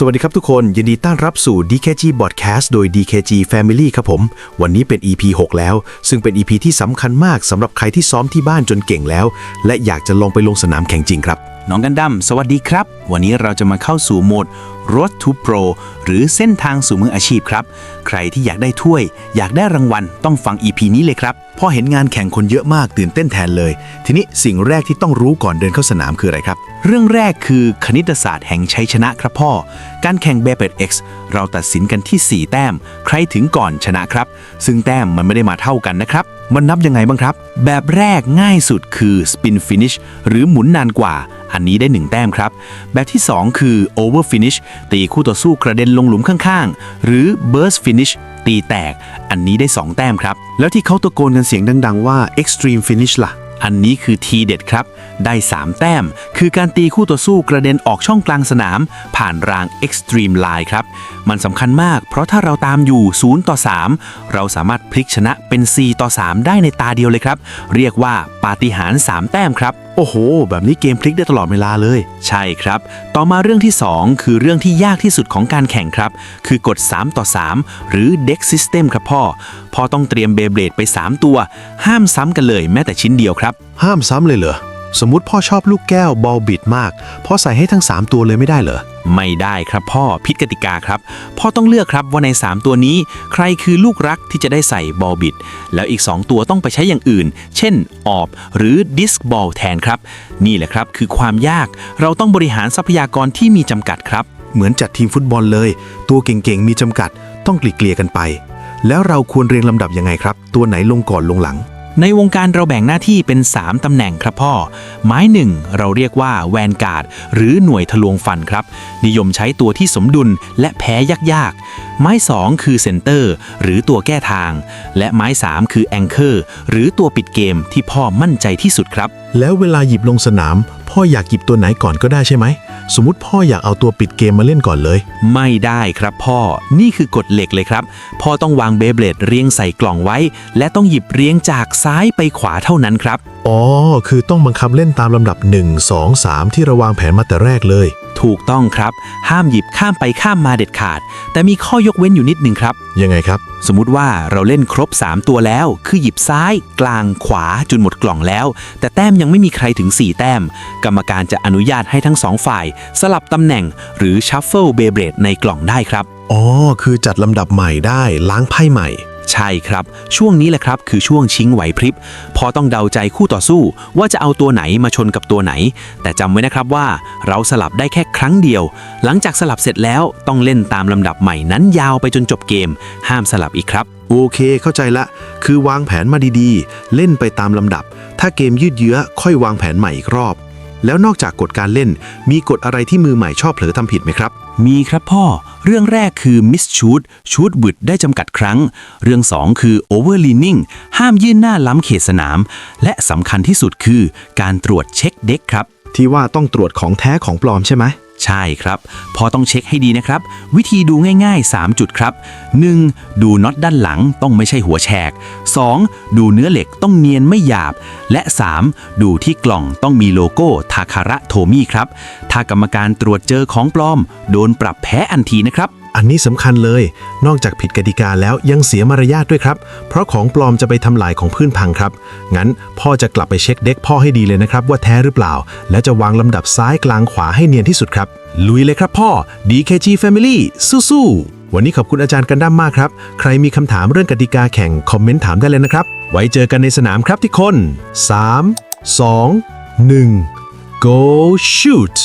สวัสดีครับทุกคน ยินดีต้อนรับสู่ DKG Broadcast โดย DKG Family ครับผม วันนี้เป็น EP 6 แล้ว ซึ่งเป็น EP ที่สำคัญมากสำหรับใครที่ซ้อมที่บ้านจนเก่งแล้ว และอยากจะลงไปลงสนามแข่งจริงครับ น้องกันดั้มสวัสดีครับ วันนี้เราจะมาเข้าสู่โหมด Road to Pro หรือเส้นทางสู่มืออาชีพครับ ใครที่อยากได้ถ้วย อยากได้รางวัลต้องฟัง EP นี้เลยครับพอเห็นงานแข่งคนเยอะมากตื่นเต้นแทนเลย ทีนี้สิ่งแรกที่ต้องรู้ก่อนเดินเข้าสนามคืออะไรครับ เรื่องแรกคือคณิตศาสตร์แห่งชัยชนะครับพ่อ การแข่ง b บ p e d X เราตัดสินกันที่ 4 แต้ม ใครถึงก่อนชนะครับ ซึ่งแต้มมันไม่ได้มาเท่ากันนะครับ มันนับยังไงบ้างครับ แบบแรกง่ายสุดคือ Spin Finish หรือหมุนนานกว่า อันนี้ได้ 1 แต้มครับ แบบที่ 2 คือ Over Finish ตีคู่ต่อสู้กระเด็นลงหลุมข้างๆ หรือ Burst Finish ตีแตก อันนี้ได้ 2 แต้มครับ แล้วที่เขาตะโกนกันเสียงดัง ๆ ว่า Extreme Finish ล่ะ อันนี้คือทีเด็ดครับ ได้ 3 แต้ม คือการตีคู่ต่อสู้กระเด็นออกช่องกลางสนาม ผ่านราง Extreme Line ครับ มันสำคัญมาก เพราะถ้าเราตามอยู่ 0 ต่อ 3 เราสามารถพลิกชนะเป็น 4 ต่อ 3 ได้ในตาเดียวเลยครับ เรียกว่าปาฏิหาริย์3แต้มครับ โอ้โห แบบนี้เกมพลิกได้ตลอดเวลาเลย ใช่ครับ ต่อมาเรื่องที่ 2 คือเรื่องที่ยากที่สุดของการแข่งครับ คือกฎ 3 ต่อ 3 หรือ Deck System ครับพ่อ พ่อต้องเตรียมเบเบลดไป 3 ตัว ห้ามซ้ำกันเลยแม้แต่ชิ้นเดียวครับ ห้ามซ้ำเลยเหรอ สมมติพ่อชอบลูกแก้วบอลบิดมาก พ่อใส่ให้ทั้ง 3 ตัวเลยไม่ได้เหรอ ไม่ได้ครับพ่อผิดกติกาครับ พ่อต้องเลือกครับว่าใน 3 ตัวนี้ ใครคือลูกรักที่จะได้ใส่บอลบิด แล้วอีก 2 ตัวต้องไปใช้อย่างอื่น เช่น ออบ หรือดิสบอลแทนครับ นี่แหละครับคือความยากเราต้องบริหารทรัพยากรที่มีจำกัดครับ เหมือนจัดทีมฟุตบอลเลย ตัวเก่งๆมีจำกัด ต้องกลีเกลี่ยกันไป แล้วเราควรเรียงลำดับยังไงครับ ตัวไหนลงก่อนลงหลัง ในวงการเราแบ่งหน้าที่เป็น 3 ตำแหน่งครับพ่อ ไม้หนึ่งเราเรียกว่าแวนการ์ดหรือหน่วยทะลวงฟันครับ นิยมใช้ตัวที่สมดุลและแพ้ยากๆ ไม้ 2 คือเซนเตอร์ หรือตัวแก้ทาง และไม้ 3 คือแองเกอร์หรือตัวปิดเกมที่พ่อมั่นใจที่สุดครับ แล้วเวลาหยิบลงสนาม พ่ออยากหยิบตัวไหนก่อนก็ได้ใช่ไหม สมมติพ่ออยากเอาตัวปิดเกมมาเล่นก่อนเลย ไม่ได้ครับพ่อ นี่คือกฎเหล็กเลยครับ พ่อต้องวางเบเบลดเรียงใส่กล่องไว้ และต้องหยิบเรียงจากซ้ายไปขวาเท่านั้นครับ อ๋อ คือต้องบังคับเล่นตามลำดับ 1 2 3 ที่เราวางแผนมาแต่แรกเลย ถูกต้องครับ ห้ามหยิบข้ามไปข้ามมาเด็ดขาด แต่มีข้อยกเว้นอยู่นิดหนึ่งครับ ยังไงครับ สมมุติว่าเราเล่นครบ 3 ตัวแล้ว คือหยิบซ้าย กลางขวาจนหมดกล่องแล้ว แต่แต้มยังไม่มีใครถึง 4 แต้ม กรรมการจะอนุญาตให้ทั้งสองฝ่าย สลับตำแหน่งหรือชัฟเฟิลเบเบรดในกล่องได้ครับ อ๋อ คือจัดลำดับใหม่ได้ล้างไพ่ใหม่ ใช่ครับ ช่วงนี้แหละครับคือช่วงชิงไหวพริบ พอต้องเดาใจคู่ต่อสู้ ว่าจะเอาตัวไหนมาชนกับตัวไหน แต่จำไว้นะครับว่าเราสลับได้แค่ครั้งเดียว หลังจากสลับเสร็จแล้วต้องเล่นตามลำดับใหม่นั้นยาวไปจนจบเกม ห้ามสลับอีกครับ โอเคเข้าใจละ คือวางแผนมาดีๆ เล่นไปตามลำดับ ถ้าเกมยืดเยื้อค่อยวางแผนใหม่อีกรอบ แล้วนอกจากกฎการเล่น มีกฎอะไรที่มือใหม่ชอบเผลอทำผิดไหมครับ มีครับพ่อ เรื่องแรกคือมิสชูดชูดบึดได้จำกัดครั้ง เรื่อง 2 คือโอเวอร์ลีนิ่งห้ามยื่นหน้าล้ำเขตสนาม และสำคัญที่สุดคือการตรวจเช็คเด็กครับ ที่ว่าต้องตรวจของแท้ของปลอมใช่ไหม ใช่ครับ พอต้องเช็คให้ดีนะครับ วิธีดูง่ายๆ 3 จุดครับ 1. ดูน็อตด้านหลังต้องไม่ใช่หัวแฉก 2. ดูเนื้อเหล็กต้องเนียนไม่หยาบ และ 3. ดูที่กล่องต้องมีโลโก้ทาคาระโทมี่ครับ ถ้ากรรมการตรวจเจอของปลอม โดนปรับแพ้อันทีนะครับ อันนี้สำคัญเลย นอกจากผิดกติกาแล้วยังเสียมารยาทด้วยครับ เพราะของปลอมจะไปทำลายของพื้นพังครับ งั้นพ่อจะกลับไปเช็คเด็กพ่อให้ดีเลยนะครับ ว่าแท้หรือเปล่า และจะวางลำดับซ้ายกลางขวาให้เนียนที่สุดครับ ลุยเลยครับพ่อ DKG Family สู้ๆวันนี้ขอบคุณอาจารย์กันด้ามมากครับ ใครมีคำถามเรื่องกติกาแข่ง คอมเมนต์ถามได้เลยนะครับ ไว้เจอกันในสนามครับทุกคน 3 2 1 go shoot